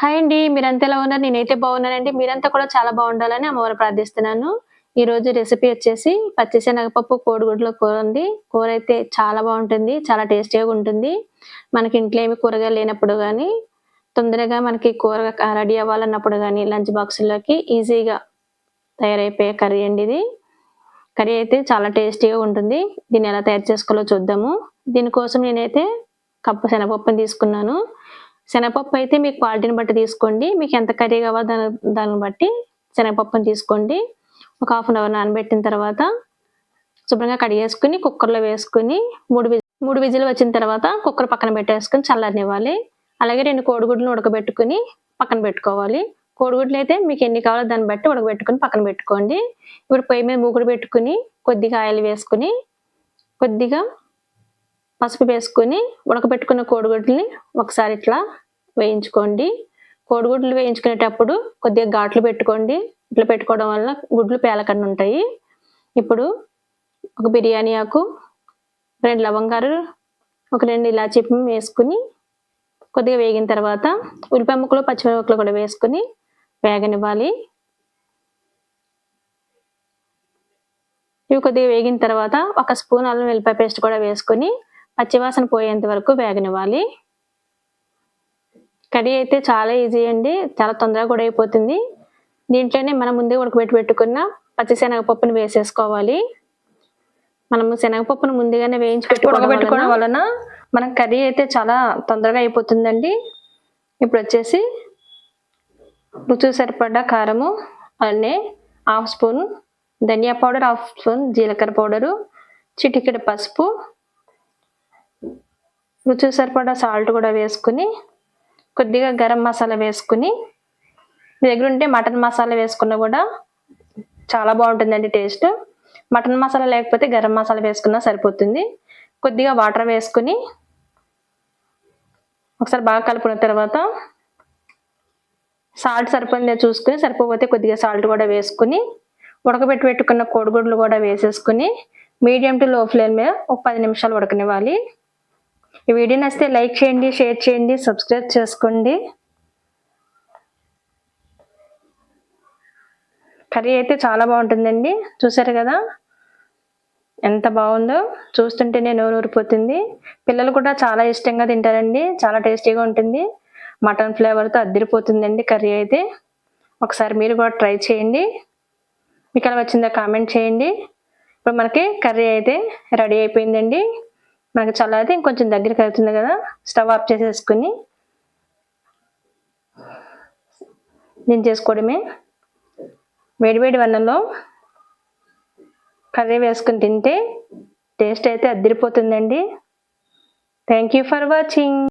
Hi అండి మీరంతా ఎలా ఉన్నారు? నేనైతే బాగున్నానండి. మీరంతా కూడా చాలా బాగుండాలని అమ్మవారు ప్రార్థిస్తున్నాను. ఈ రోజు రెసిపీ వచ్చేసి పచ్చిశనగపప్పు కోడిగుడ్ల కూర ఉంది. కూర అయితే చాలా బాగుంటుంది చాలా టేస్టీగా ఉంటుంది. మనకి ఇంట్లో ఏమి కూరగాయలు లేనప్పుడు కానీ తొందరగా మనకి కూర రెడీ అవ్వాలన్నప్పుడు కానీ లంచ్ బాక్స్లోకి ఈజీగా తయారైపోయే కర్రీ అండి ఇది. కర్రీ అయితే చాలా టేస్టీగా ఉంటుంది. దీన్ని ఎలా తయారు చేసుకోవాలో చూద్దాము. దీనికోసం నేనైతే కప్పు శనగపప్పుని తీసుకున్నాను. శనగపప్పు అయితే మీకు క్వాలిటీని బట్టి తీసుకోండి. మీకు ఎంత కర్రీ కావాలి దాని దాన్ని బట్టి శనగపప్పుని తీసుకోండి. ఒక హాఫ్ అన్ అవర్ నానబెట్టిన తర్వాత శుభ్రంగా కడిగేసుకుని కుక్కర్లో వేసుకుని మూడు విజి మూడు విజిల్ వచ్చిన తర్వాత కుక్కర్ పక్కన పెట్టేసుకుని చల్లనివ్వాలి అలాగే రెండు కోడిగుడ్లను ఉడకబెట్టుకుని పక్కన పెట్టుకోవాలి. కోడిగుడ్లు అయితే మీకు ఎన్ని కావాలో దాన్ని బట్టి ఉడకబెట్టుకుని పక్కన పెట్టుకోండి. ఇప్పుడు పొయ్యి మీద మూగుడు పెట్టుకుని కొద్దిగా ఆయిల్ వేసుకుని కొద్దిగా పసుపు వేసుకుని ఉడకబెట్టుకున్న కోడిగుడ్లని ఒకసారి ఇట్లా వేయించుకోండి. కోడిగుడ్లు వేయించుకునేటప్పుడు కొద్దిగా ఘాట్లు పెట్టుకోండి. ఇట్లా పెట్టుకోవడం వల్ల గుడ్లు పేలకుండా ఉంటాయి. ఇప్పుడు ఒక బిర్యానీ ఆకు రెండు లవంగాలు ఒక రెండు ఇలాచీ వేసుకుని కొద్దిగా వేగిన తర్వాత ఉల్లిపాయ ముక్కలు పచ్చిమిరపక్కలు కూడా వేసుకుని వేగనివ్వాలి. ఇవి కొద్దిగా వేగిన తర్వాత ఒక స్పూన్ అల్లం వెల్లిపాయ పేస్ట్ కూడా వేసుకొని పచ్చివాసన పోయేంత వరకు వేగనివ్వాలి. కర్రీ అయితే చాలా ఈజీ అండి. చాలా తొందరగా కూడా అయిపోతుంది. దీంట్లోనే మనం ముందే ఉడకబెట్టి పెట్టుకున్న పచ్చి శనగపప్పును వేసేసుకోవాలి. మనము శనగపప్పును ముందుగానే వేయించి పెట్టి ఉడకబెట్టుకోవడం వలన మన కర్రీ అయితే చాలా తొందరగా అయిపోతుందండి. ఇప్పుడు వచ్చేసి రుచి సరిపడ్డ కారము అలానే హాఫ్ స్పూన్ ధనియా పౌడర్ హాఫ్ స్పూన్ జీలకర్ర పౌడరు చిటికెడ పసుపు రుచి సరిపడా సాల్ట్ కూడా వేసుకుని కొద్దిగా గరం మసాలా వేసుకుని మీ దగ్గర ఉంటే మటన్ మసాలా వేసుకున్నా కూడా చాలా బాగుంటుందండి టేస్ట్. మటన్ మసాలా లేకపోతే గరం మసాలా వేసుకున్నా సరిపోతుంది. కొద్దిగా వాటర్ వేసుకుని ఒకసారి బాగా కలుపుకున్న తర్వాత సాల్ట్ సరిపోయిందో చూసుకుని సరిపోతే కొద్దిగా సాల్ట్ కూడా వేసుకుని ఉడకబెట్టి పెట్టుకున్న కోడిగుడ్లు కూడా వేసేసుకుని మీడియం టు లో ఫ్లేమ్ మీద ఒక పది నిమిషాలు ఉడకనివ్వాలి. ఈ వీడియో నచ్చితే లైక్ చేయండి షేర్ చేయండి సబ్స్క్రైబ్ చేసుకోండి. కర్రీ అయితే చాలా బాగుంటుందండి. చూసారు కదా? ఎంత బాగుందో? చూస్తుంటేనే నోరు ఊరిపోతుంది. పిల్లలు కూడా చాలా ఇష్టంగా తింటారండి. చాలా టేస్టీగా ఉంటుంది. మటన్ ఫ్లేవర్తో అద్దరిపోతుందండి కర్రీ అయితే. ఒకసారి మీరు కూడా ట్రై చేయండి. మీకు ఎలా వచ్చిందో కామెంట్ చేయండి. ఇప్పుడు మనకి కర్రీ అయితే రెడీ అయిపోయిందండి. మనకి చల్లారితే ఇంకొంచెం దగ్గరికి అవుతుంది కదా. స్టవ్ ఆఫ్ చేసేసుకుని చేసుకోవడమే. వేడివేడి వన్నంలో కర్రీ వేసుకుని తింటే టేస్ట్ అయితే అద్దరిపోతుందండి థ్యాంక్ యూ ఫర్ వాచింగ్